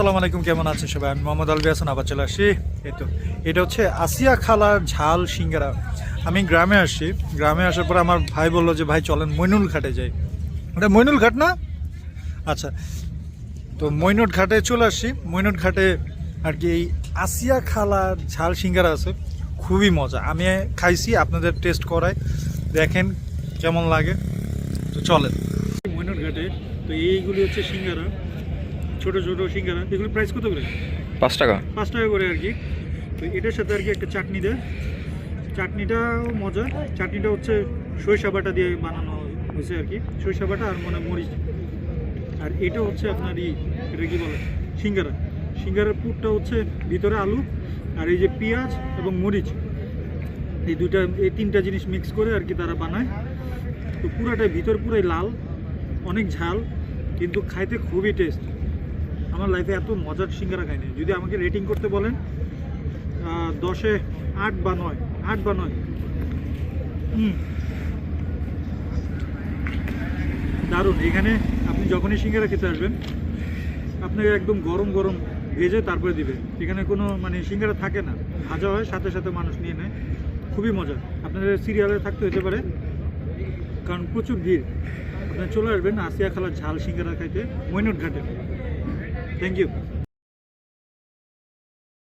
আসসালামু আলাইকুম, কেমন আছেন সবাই? আমি মোহাম্মদ আলবি হাসান, আবার চলে আসছি। এই তো, এটা হচ্ছে আসিয়া খালার ঝাল সিঙ্গারা। আমি গ্রামে আসছি গ্রামে আসার পর আমার ভাই বলল যে, ভাই, চলেন মইনুল ঘাটে যাই। ওটা মইনুল ঘাট না? আচ্ছা তো মইনুট ঘাটে চলে আসছি মইনুট ঘাটে আর কি এই আসিয়া খালার ঝাল সিঙ্গারা আছে, খুবই মজা। আমি খাইছি, আপনাদের টেস্ট করাই। দেখেন কেমন লাগে। তো চলেন। মইনুট ঘাটে, তো এইগুলি হচ্ছে সিঙ্গারা। ছোট ছোট সিঙ্গারা এগুলো প্রাইস কত করে? পাঁচ টাকা। পাঁচ টাকা করে আর কি। তো এটার সাথে আর কি একটা চাটনি দেয়। চাটনিটাও মজা। চাটনিটা হচ্ছে সরিষা বাটা দিয়ে বানানো হয়েছে আর কি। সরিষা বাটা আর মনে মরিচ। আর এটা হচ্ছে আপনার ই এটা কি বলে? সিঙ্গারা। সিঙ্গারার পুরটা হচ্ছে ভিতরে আলু আর এই যে পেঁয়াজ এবং মরিচ। এই দুইটা এই তিনটা জিনিস মিক্স করে আর কি তারা বানায়। তো পুরাটাই ভিতর পুরাই লাল অনেক ঝাল কিন্তু খাইতে খুবই টেস্ট আমার লাইফে এত মজার সিঙ্গারা খাইনি। যদি আমাকে রেটিং করতে বলেন দশে আট বা নয়, আট বা নয়। দারুণ। এখানে আপনি যখনই সিঙ্গারা খেতে আসবেন, আপনাকে একদম গরম গরম ভেজে তারপরে দিবে। এখানে কোনো মানে সিঙ্গারা থাকে না। ভাজা হয়, সাথে সাথে মানুষ নিয়ে নেয়। খুবই মজা আপনাদের সিরিয়ালে থাকতে হতে পারে, কারণ প্রচুর ভিড়। আপনারা চলে আসবেন, আসিয়া খালার ঝাল সিঙ্গারা খাইতে মইনুট ঘাটে Thank you.